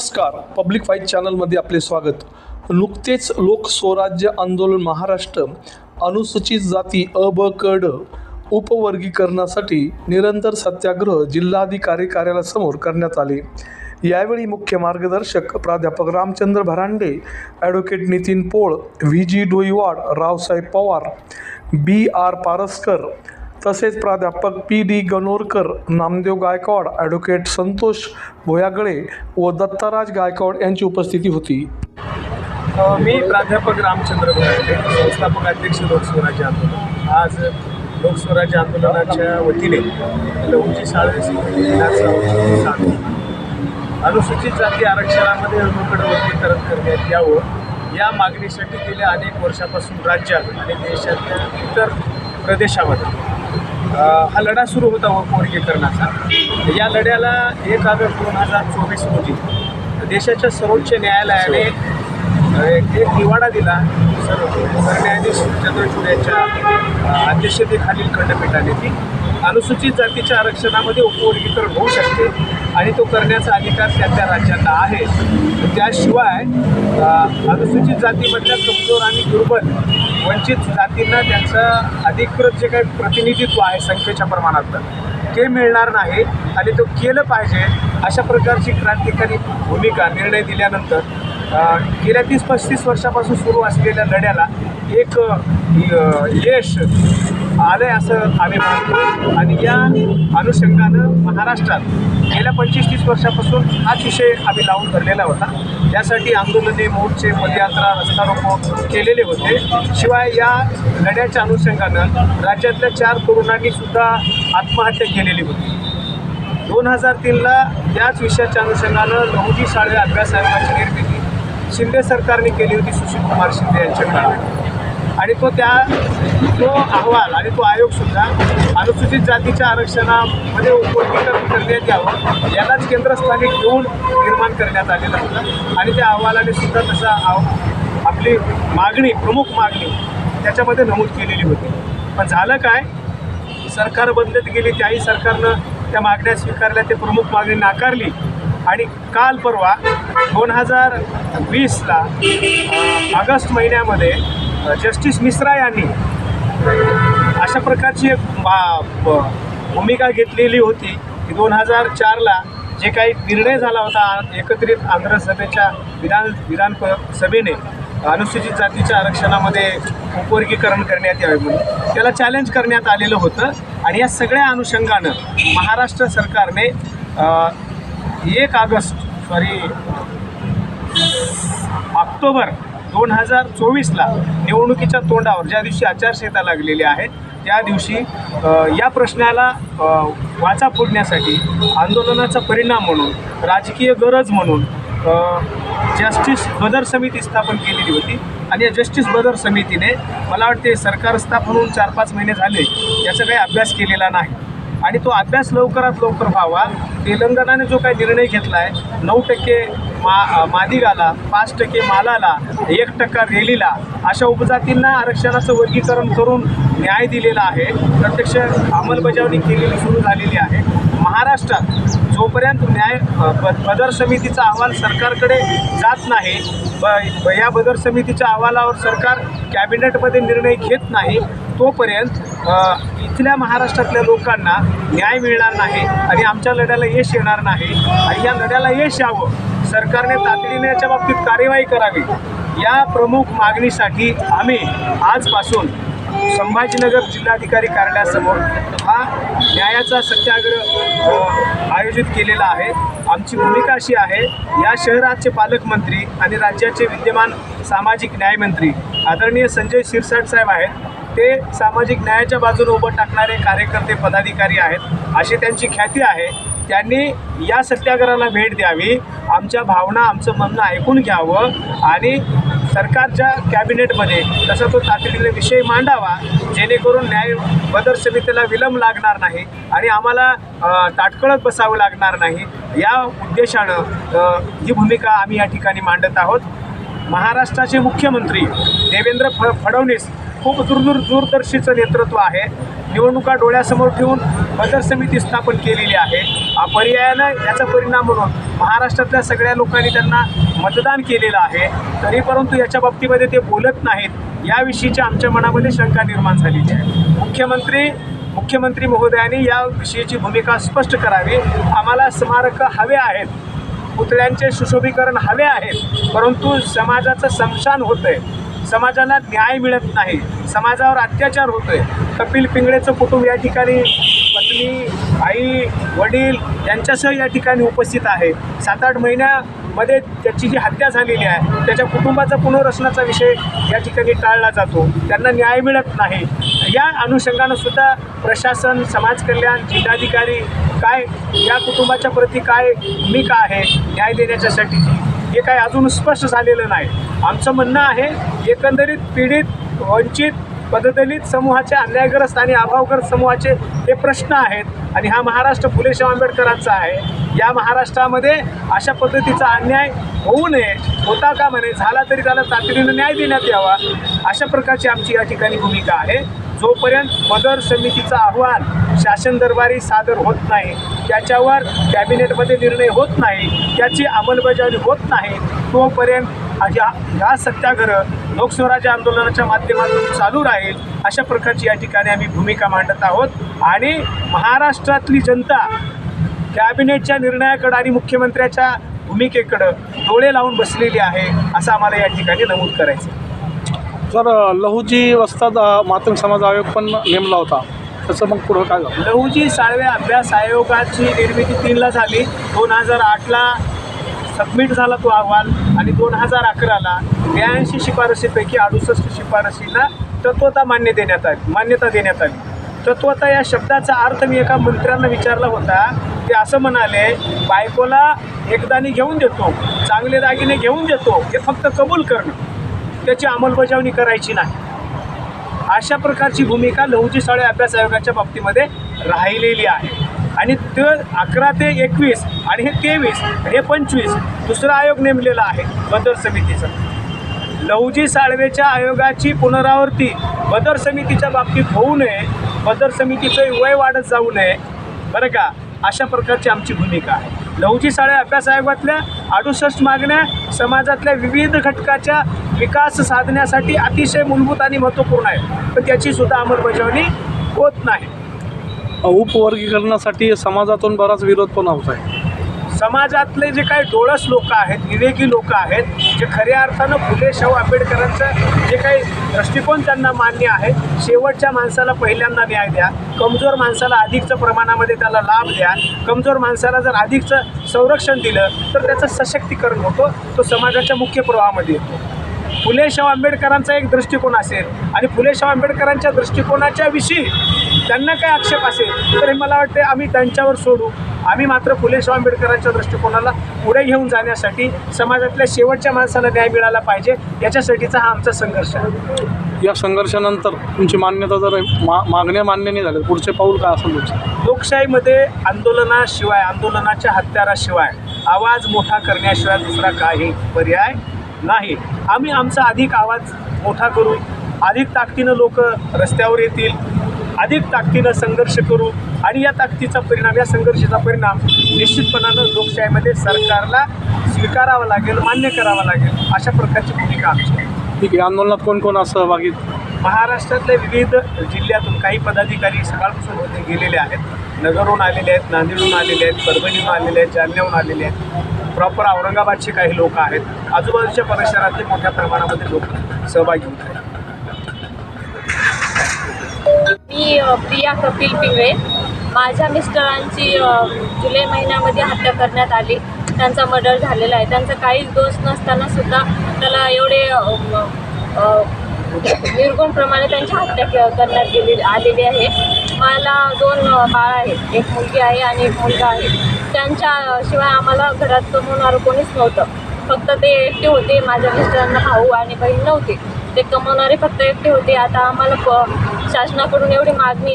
नमस्कार. Public fight चॅनलमध्ये आपले स्वागत. नुकतेच लोकस्वराज्य आंदोलन महाराष्ट्र अनुसूचित जाती अ ब क ड उपवर्गीकरणासाठी निरंतर सत्याग्रह जिल्हाधिकारी कार्यालयासमोर करण्यात आले. यावेळी मुख्य मार्गदर्शक प्राध्यापक Ramchandra Bharande advocate Nitin Pol V. G. Doiwad Raosaheb Pawar B. R. Paraskar तसेच प्राध्यापक P D Ganorkar Namdev Gaikwad advocate Santosh Bhoyagale व दत्ताराज गायकवाड यांची उपस्थिती होती. मी प्राध्यापक रामचंद्र भोयागळे संस्थापक अध्यक्ष लोकस्वराज्य आंदोलन. आज लोकस्वराज्य आंदोलनाच्या वतीने लवजी साळवे अनुसूचित जाती आरक्षणामध्ये अनुकडे वर्गीकरण करण्यात यावं. या मागणीसाठी गेल्या अनेक वर्षापासून राज्यात आणि देशातल्या इतर प्रदेशामध्ये हा लढा सुरू होता वर्गीकरणाचा या लढ्याला एक ऑगस्ट दोन हजार चोवीस रोजी देशाच्या सर्वोच्च न्यायालयाने एक निवाडा दिला. सर सरन्यायाधीश चंद्रचूड यांच्या अध्यक्षतेखालील खंडपीठाने की अनुसूचित जातीच्या आरक्षणामध्ये उपवर्गीकरण होऊ शकते आणि तो करण्याचा अधिकार त्या त्या राज्यांना आहे. त्याशिवाय अनुसूचित जातीमधल्या कमजोर आणि दुर्बल वंचित जातींना त्यांचं अधिकृत जे काही प्रतिनिधित्व आहे संख्येच्या प्रमाणात ते मिळणार नाही आणि तो केलं पाहिजे अशा प्रकारची क्रांतिकारी भूमिका निर्णय दिल्यानंतर गेल्या तीस पस्तीस वर्षापासून सुरू असलेल्या लढ्याला एक यश आलं आहे असं आम्ही मानतो. आणि या अनुषंगानं महाराष्ट्रात गेल्या पंचवीस तीस वर्षापासून हाच विषय आम्ही लावून धरलेला होता. त्यासाठी आंदोलने मोर्चे पदयात्रा रस्ता रोको केलेले होते. शिवाय या लढ्याच्या अनुषंगानं राज्यातल्या चार तरुणांनी सुद्धा आत्महत्या केलेली होती. दोन हजार तीनला याच विषयाच्या अनुषंगानं लहुजी साळवे अभ्यास आयोगाची निर्मिती शिंदे सरकारने केली होती सुशील कुमार शिंदे यांच्याकडे. आणि तो त्या तो अहवाल आणि तो आयोगसुद्धा अनुसूचित जातीच्या आरक्षणामध्ये उपवर्गीकरण करण्यात यावं यालाच केंद्रस्थानी घेऊन निर्माण करण्यात आलेला होता. आणि त्या अहवालाने सुद्धा तसा आव आपली मागणी प्रमुख मागणी त्याच्यामध्ये नमूद केलेली होती. पण झालं काय? सरकार बदलत गेली त्याही सरकारनं त्या मागण्या स्वीकारल्या ते प्रमुख मागणी नाकारली आणि काल परवा दोन हजार वीसला ऑगस्ट महिन्यामध्ये जस्टिस मिश्रा यांनी अशा प्रकारची एक भूमिका घेतलेली होती की दोन हजार चारला जे काही निर्णय झाला होता एकत्रित आंध्र सभेच्या विधान विधान सभेने अनुसूचित जातीच्या आरक्षणामध्ये उपवर्गीकरण करण्यात यावे म्हणून. त्याला चॅलेंज करण्यात आलेलं होतं आणि या सगळ्या अनुषंगानं महाराष्ट्र सरकारने एक ऑगस्ट सॉरी ऑक्टोबर दोन हजार चोवीसला निवडणुकीच्या तोंडावर ज्या दिवशी आचारसंहिता लागलेली आहे त्या दिवशी या प्रश्नाला वाचा फोडण्यासाठी आंदोलनाचा परिणाम म्हणून राजकीय गरज म्हणून जस्टिस बदर समिती स्थापन केलेली होती. आणि या जस्टिस बदर समितीने मला वाटते सरकार स्थापन होऊन चार पाच महिने झाले याचा काही अभ्यास केलेला नाही. आणि तो अभ्यास लवकरात लवकर व्हावा. तेलंगणाने जो काही निर्णय घेतला आहे नऊ टक्के मा मादिगाला पाच टक्के मालाला एक टक्का रेलीला अशा उपजातींना आरक्षणाचं वर्गीकरण करून न्याय दिलेला आहे. प्रत्यक्ष अंमलबजावणी केलेली सुरू झालेली आहे. महाराष्ट्रात जोपर्यंत न्याय बदर समितीचा अहवाल सरकारकडे जात नाही ब या बदर समितीच्या अहवालावर सरकार कॅबिनेटमध्ये निर्णय घेत नाही तोपर्यंत इथल्या महाराष्ट्रातल्या लोकांना न्याय मिळणार नाही आणि आमच्या लढ्याला यश येणार नाही आणि या लढ्याला यश यावं सरकारने तातडीने याच्या बाबतीत कार्यवाही करावी. या प्रमुख मागणीसाठी आम्ही आजपासून संभाजीनगर जिल्हाधिकारी कार्यालयासमोर हा न्यायाचा सत्याग्रह आयोजित केलेला आहे. आमची भूमिका अशी आहे या शहराचे पालकमंत्री आणि राज्याचे विद्यमान सामाजिक न्यायमंत्री आदरणीय संजय शिरसाट साहेब आहेत. ते सामाजिक न्यायाच्या बाजूने उभं टाकणारे कार्यकर्ते पदाधिकारी आहेत. अशी त्यांची ख्याती आहे. त्यांनी या सत्याग्रहाला भेट द्यावी. आमच्या भावना आमचं म्हणणं ऐकून घ्यावं आणि सरकारच्या कॅबिनेटमध्ये तसा तो तातडीने विषय मांडावा जेणेकरून न्याय बदर समितीला विलंब लागणार नाही आणि आम्हाला ताटकळत बसावं लागणार नाही. या उद्देशानं ही भूमिका आम्ही या ठिकाणी मांडत आहोत. महाराष्ट्राचे मुख्यमंत्री देवेंद्र फ फडणवीस खूप दूरदूर दूरदर्शीचं नेतृत्व आहे. निवडणुका डोळ्यासमोर ठेवून बदर समिती स्थापन केलेली आहे. पर्यायानं याचा परिणाम म्हणून महाराष्ट्रातल्या सगळ्या लोकांनी त्यांना मतदान केलेलं आहे. तरी परंतु याच्या बाबतीमध्ये ते बोलत नाहीत. याविषयीची आमच्या मनामध्ये शंका निर्माण झालेली आहे. मुख्यमंत्री मुख्यमंत्री महोदयांनी या विषयीची भूमिका स्पष्ट करावी. आम्हाला स्मारक हवे आहेत. पुतळ्यांचे सुशोभीकरण हवे आहेत परंतु समाजाचं समशान होतं आहे समाजाला न्याय मिळत नाही. समाजावर अत्याचार होतोय. कपिल पिंगळेचं कुटुंब या ठिकाणी पत्नी आई वडील यांच्यासह या ठिकाणी उपस्थित आहे. सात आठ महिन्या मध्ये त्याची जी हत्या झालेली आहे त्याच्या कुटुंबाचा पुनर्रचनाचा विषय या ठिकाणी टाळला जातो. त्यांना न्याय मिळत नाही. या अनुषंगानं सुद्धा प्रशासन समाज कल्याण जिल्हाधिकारी काय या कुटुंबाच्या प्रती काय भूमिका आहे न्याय देण्याच्यासाठीची हे काय अजून स्पष्ट झालेलं नाही. आमचं म्हणणं आहे एकंदरीत पीडित वंचित पददलित समूहाचे अन्यायग्रस्त आणि अभावग्रस्त समूहाचे हे प्रश्न आहेत. आणि हा महाराष्ट्र फुलेशाह आंबेडकरांचा आहे. या महाराष्ट्रामध्ये अशा पद्धतीचा अन्याय होऊ नये होता का म्हणे झाला तरी त्याला तातडीनं न्याय देण्यात यावा अशा प्रकारची आमची या ठिकाणी भूमिका आहे. जोपर्यंत मदर समितीचा अहवाल शासन दरबारी सादर होत नाही त्याच्यावर कॅबिनेटमध्ये निर्णय होत नाही त्याची अंमलबजावणी होत नाही तोपर्यंत ह्या ह्या सत्याग्रह लोकस्वराज्य आंदोलनाच्या माध्यमातून चालू राहील अशा प्रकारची या ठिकाणी आम्ही भूमिका मांडत आहोत. आणि महाराष्ट्रातली जनता कॅबिनेटच्या निर्णयाकडं आणि मुख्यमंत्र्याच्या भूमिकेकडं डोळे लावून बसलेली आहे असं आम्हाला या ठिकाणी नमूद करायचं. सर लहुजी वस्ताद अ, मातंग समाज आयोग पण नेमला होता. त्याचं मग पुढं काय झालं? लहुजी साळवे अभ्यास आयोगाची निर्मिती तीनला झाली. दोन हजार आठला सबमिट झाला तो अहवाल. आणि दोन हजार अकराला ब्याऐंशी शिफारसीपैकी अडुसष्ट शिफारशीला तत्वता मान्य देण्यात आली. मान्यता देण्यात आली. तत्वता या शब्दाचा अर्थ मी एका मंत्र्यांना विचारला होता. ते असं म्हणाले बायकोला एकदानी घेऊन देतो चांगले दागिने घेऊन देतो हे फक्त कबूल करणं. त्याची अंमलबजावणी करायची नाही. अशा प्रकारची भूमिका लहुजी साळे अभ्यास आयोगाच्या बाबतीमध्ये राहिलेली आहे. आणि ते अकरा ते एकवीस आणि हे तेवीस हे पंचवीस दुसरा आयोग नेमलेला आहे बदर समितीचा. लहुजी साळवेच्या आयोगाची पुनरावृत्ती बदर समितीच्या बाबतीत होऊ नये बदर समितीचं वय वाढत जाऊ नये बरं का? अशा प्रकारची आमची भूमिका आहे. लहुजी साळे अभ्यास आयोगातल्या अडुसष्ट मागण्या समाजातल्या विविध घटकाच्या विकास साधण्यासाठी अतिशय मूलभूत आणि महत्त्वपूर्ण आहे पण त्याची सुद्धा अंमलबजावणी होत नाही. उपवर्गीकरणासाठी समाजातून बराच विरोध पण होत आहे. समाजातले जे काही डोळस लोक आहेत विवेकी लोक आहेत जे खऱ्या अर्थानं फुले शाहू आंबेडकरांचं जे काही दृष्टिकोन त्यांना मान्य आहे शेवटच्या माणसाला पहिल्यांदा न्याय द्या. कमजोर माणसाला अधिकचं प्रमाणामध्ये त्याला लाभ द्या. कमजोर माणसाला जर अधिकचं संरक्षण दिलं तर त्याचं सशक्तीकरण होतो तो समाजाच्या मुख्य प्रवाहामध्ये येतो. फुले शाहू आंबेडकरांचा एक दृष्टिकोन असेल आणि फुले शाहू आंबेडकरांच्या दृष्टिकोनाच्या विषयी त्यांना काय आक्षेप असेल तर हे मला वाटते आम्ही त्यांच्यावर सोडू. आम्ही मात्र फुले शाहू आंबेडकरांच्या दृष्टिकोनाला पुढे घेऊन जाण्यासाठी समाजातल्या शेवटच्या माणसाला न्याय मिळाला पाहिजे याच्यासाठीचा हा आमचा संघर्ष आहे. या संघर्षानंतर तुमची मान्यता जर मा मागण्या मान्य नाही झाल्या पुढचे पाऊल काय असेल तुमचं? लोकशाहीमध्ये आंदोलनाशिवाय आंदोलनाच्या हत्याराशिवाय आवाज मोठा करण्याशिवाय दुसरा काही पर्याय नाही. आम्ही आमचा अधिक आवाज मोठा करू. अधिक ताकदीनं लोक रस्त्यावर येतील अधिक ताकदीनं संघर्ष करू आणि या ताकदीचा परिणाम या संघर्षाचा परिणाम निश्चितपणानं लोकशाहीमध्ये सरकारला स्वीकारावा लागेल मान्य करावा लागेल अशा प्रकारची भूमिका आमची. ठीक आहे आंदोलनात कोण कोण सहभागी? महाराष्ट्रातल्या विविध जिल्ह्यातून काही पदाधिकारी सकाळपासून होते गेलेले आहेत. नगरहून आलेले आहेत नांदेडहून आलेले आहेत परभणीहून आलेले आहेत जालन्याहून आलेले आहेत. प्रॉपर औरंगाबादचे काही लोक आहेत. आजूबाजूच्या परिसरातले मोठ्या प्रमाणामध्ये लोक सहभागी होत आहेत. मी प्रिया कपिल पिंगळे. माझ्या मिस्टरांची जुलै महिन्यामध्ये हत्या करण्यात आली. त्यांचा मर्डर झालेला आहे. त्यांचा काहीच दोष नसताना सुद्धा त्याला एवढे निर्गुण प्रमाणे त्यांची हत्या क- करण्यात गेली आलेली आहे. मला दोन बाळ आहेत. एक मुलगी आहे आणि एक मुलगा आहे. त्यांच्या शिवाय आम्हाला घरात कमवणारं कोणीच नव्हतं. फक्त ते एकटे होते. माझ्या मिस्टरांना भाऊ आणि बहीण नव्हते. ते कमवणारे फक्त एकटे होते. आता आम्हाला प शासनाकडून एवढी मागणी